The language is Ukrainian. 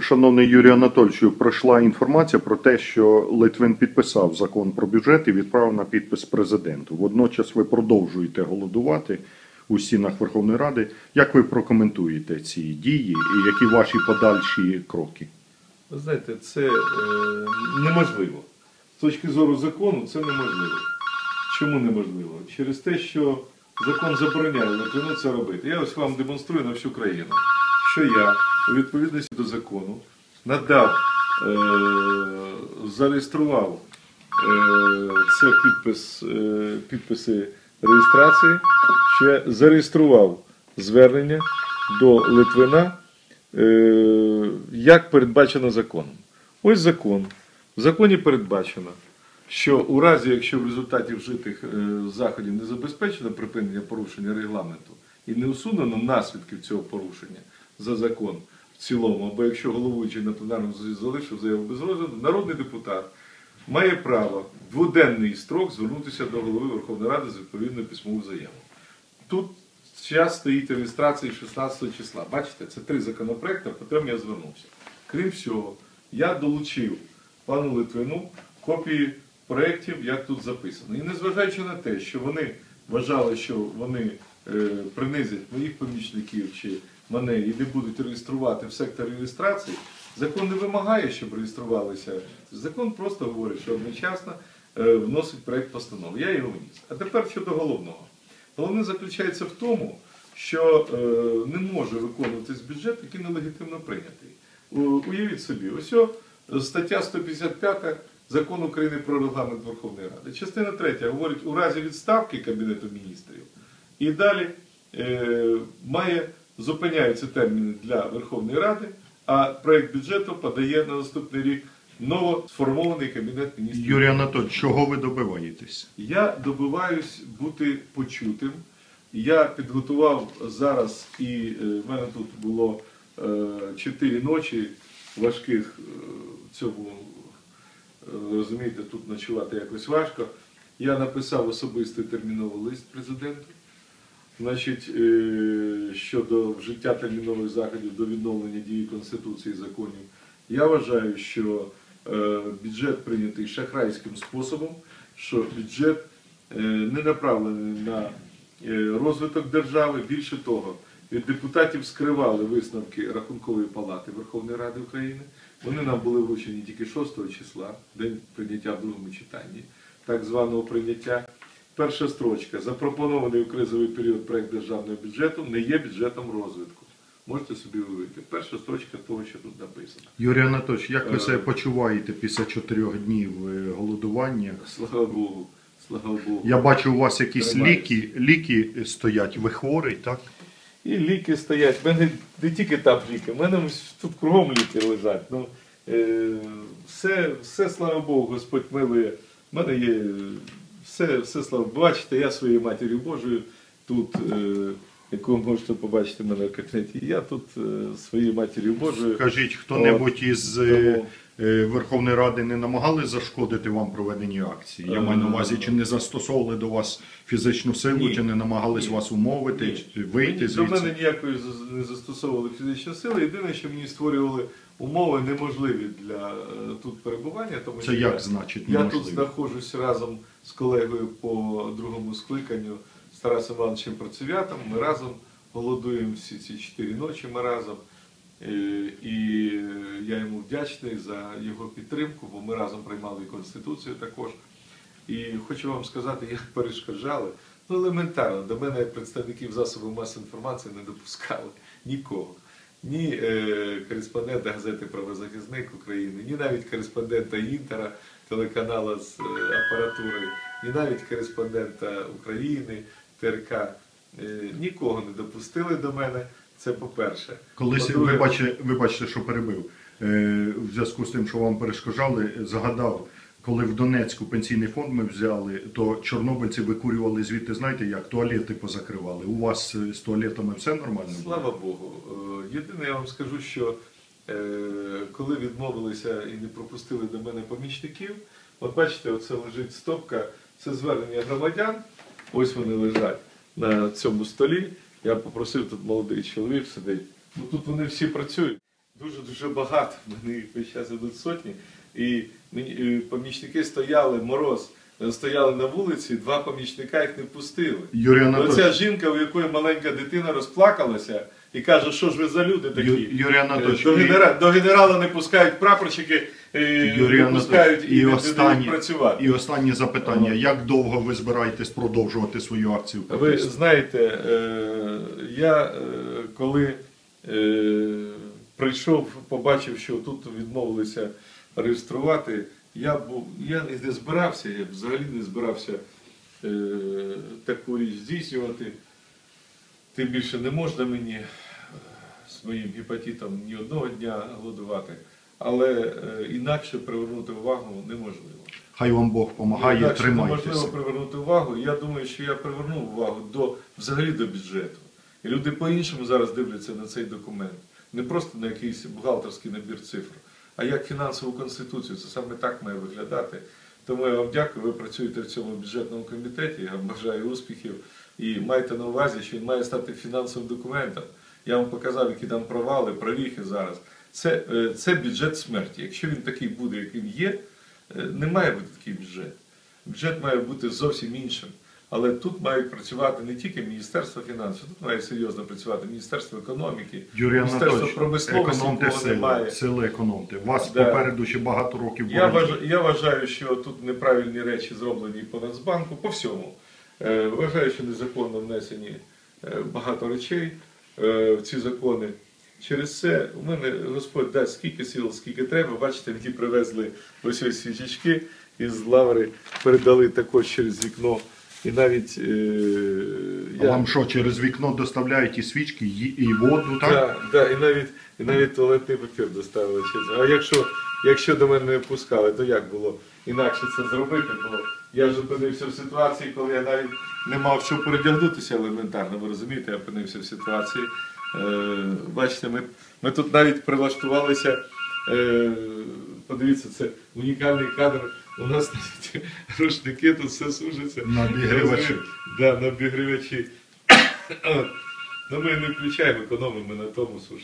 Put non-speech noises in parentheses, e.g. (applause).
Шановний Юрій Анатольовичу, пройшла інформація про те, що Литвин підписав закон про бюджет і відправив на підпис президенту. Водночас ви продовжуєте голодувати у стінах Верховної Ради. Як ви прокоментуєте ці дії і які ваші подальші кроки? Ви знаєте, це е, неможливо. З точки зору закону це неможливо. Чому неможливо? Через те, що закон забороняє Литвину це робити. Я ось вам демонструю на всю країну, що я у відповідності до закону надав, е, зареєстрував е, це підпис, е, підписи реєстрації, я зареєстрував звернення до Литвина е, як передбачено законом. Ось закон. В законі передбачено, що у разі, якщо в результаті вжитих е, заходів не забезпечено припинення порушення регламенту і не усунено наслідків цього порушення за закон цілому, або якщо головуючий на пленарному залишив заяву без розгляду, народний депутат має право в дводенний строк звернутися до голови Верховної Ради з відповідною письмовою заявою. Тут час стоїть реєстрації 16 числа. Бачите, це три законопроекти, по яким я звернувся. Крім всього, я долучив пану Литвину копії проєктів, як тут записано. І незважаючи на те, що вони вважали, що вони е, принизять моїх помічників чи мене і не будуть реєструвати в секторі реєстрації, закон не вимагає, щоб реєструвалися. Закон просто говорить, що одночасно е, вносить проєкт постанови. Я його вніс. А тепер щодо головного. Головне заключається в тому, що е, не може виконуватись бюджет, який нелегітимно прийнятий. Уявіть собі, ось стаття 155 Закону України про регламент Верховної Ради. Частина 3 говорить у разі відставки Кабінету міністрів. І далі е, має зупиняються терміни для Верховної Ради, а проект бюджету подає на наступний рік ново сформований Кабінет міністрів. Юрій Анатольович, чого ви добиваєтесь? Я добиваюсь бути почутим. Я підготував зараз, і е, в мене тут було е, чотири ночі важких е, цьому, розумієте, тут ночувати якось важко. Я написав особистий терміновий лист президенту. Значить, е, щодо вжиття термінових заходів до відновлення дії Конституції і законів, я вважаю, що е, бюджет прийнятий шахрайським способом, що бюджет е, не направлений на розвиток держави. Більше того, від депутатів скривали висновки Рахункової палати Верховної Ради України. Вони нам були вручені тільки 6 числа, день прийняття в другому читанні, так званого прийняття. Перша строчка. Запропонований у кризовий період проект державного бюджету не є бюджетом розвитку. Можете собі уявити. Перша строчка того, що тут написано. Юрій Анатольович, як ви Е. себе почуваєте після чотирьох днів е, голодування? Слава Богу, слава Богу. Я бачу, у вас якісь Тримаюсь. ліки, ліки стоять. Ви хворий, так? І ліки стоять. У мене не тільки там ліки, в мене тут кругом ліки лежать. Ну, е, все, все, слава Богу, Господь милує. У мене є все, все слава. Бачите, я своєю матір'ю Божою тут, е, яку ви можете побачити в мене в кабінеті, я тут е, своєю матір'ю Божою. Скажіть, хто-небудь із е, Тому- Верховної Ради не намагали зашкодити вам проведенні акції? Я маю на увазі, чи не застосовували до вас фізичну силу, Ні. чи не намагались Ні. вас умовити, Ні. чи вийти Мені- До мене ніякої не застосовували фізичної сили. Єдине, що мені створювали умови неможливі для е, тут перебування. Тому Це що як я, значить я тут знаходжусь разом з колегою по другому скликанню з Тарасом Івановичем Працевятом. Ми разом голодуємо всі ці чотири ночі. Ми разом. Е, І е, я йому вдячний за його підтримку, бо ми разом приймали і Конституцію також. І хочу вам сказати, як перешкоджали. Ну, елементарно, до мене представників засобів масової інформації не допускали нікого. Ні е, кореспондента газети Правозахисник України, ні навіть кореспондента Інтера, телеканала з е, апаратури, ні навіть кореспондента України, ТРК. Е, нікого не допустили до мене. Це по-перше. Колись, По-друге, вибачте, вибачте, що перебив. Е, В зв'язку з тим, що вам перешкоджали, загадав, коли в Донецьку пенсійний фонд ми взяли, то чорнобильці викурювали звідти, знаєте як, туалети позакривали. У вас з туалетами все нормально? Слава Богу. Е, Єдине, я вам скажу, що е, коли відмовилися і не пропустили до мене помічників, от бачите, оце лежить стопка, це звернення громадян. Ось вони лежать на цьому столі. Я попросив тут молодий чоловік сидить. Ну тут вони всі працюють. Дуже дуже багато. Вони їх весь час ідуть сотні. І мені е, помічники стояли, мороз, е, стояли на вулиці, два помічника їх не пустили. Юрій Оця жінка, у якої маленька дитина розплакалася і каже, що ж ви за люди такі? Юрій Анатольович, до, і- генера... до генерала не пускають прапорщики, е, Юрій не і, і не останнє, працювати. і останнє запитання. Як довго ви збираєтесь продовжувати свою акцію? Ви знаєте, е, я е, коли е, прийшов, побачив, що тут відмовилися реєструвати, я був, я не збирався, я взагалі не збирався е, таку річ здійснювати. Тим більше не можна мені е, з моїм гепатитом ні одного дня голодувати, але е, інакше привернути увагу неможливо. Хай вам Бог допомагає, Інакше тримайтеся. неможливо привернути увагу. Я думаю, що я привернув увагу до взагалі до бюджету. І люди по-іншому зараз дивляться на цей документ. Не просто на якийсь бухгалтерський набір цифр, а як фінансову конституцію. Це саме так має виглядати. Тому я вам дякую, ви працюєте в цьому бюджетному комітеті. Я вам бажаю успіхів і майте на увазі, що він має стати фінансовим документом. Я вам показав, які там провали, провіхи зараз. Це, е, це бюджет смерті. Якщо він такий буде, яким є, е, не має бути такий бюджет. Бюджет має бути зовсім іншим. Але тут мають працювати не тільки Міністерство фінансів, тут має серйозно працювати Міністерство економіки, Юрій Міністерство промисловості, економте сили, немає. сили економте. Вас Да. попереду ще багато років Я боротьби. вважаю, я вважаю, що тут неправильні речі зроблені по Нацбанку, по всьому. Е, Вважаю, що незаконно внесені багато речей е, в ці закони. Через це у мене Господь дасть скільки сил, скільки треба. Бачите, мені привезли ось ось свічечки із лаври, передали також через вікно. І навіть е, А Вам що, через вікно доставляють і свічки, ї- і воду, так? Да, да, і навіть, і навіть туалетний папір доставили через. А якщо, якщо до мене не пускали, то як було інакше це зробити? Бо я ж опинився в ситуації, коли я навіть не мав що передягнутися елементарно. Ви розумієте, я опинився в ситуації. Е, бачите, ми, ми тут навіть прилаштувалися. Е, подивіться, це унікальний кадр. У нас навіть (laughs) рушники тут все сужиться. На обігрівачі. Да, на обігрівачі. (coughs) Ну, ми не включаємо, економимо на тому сушимо.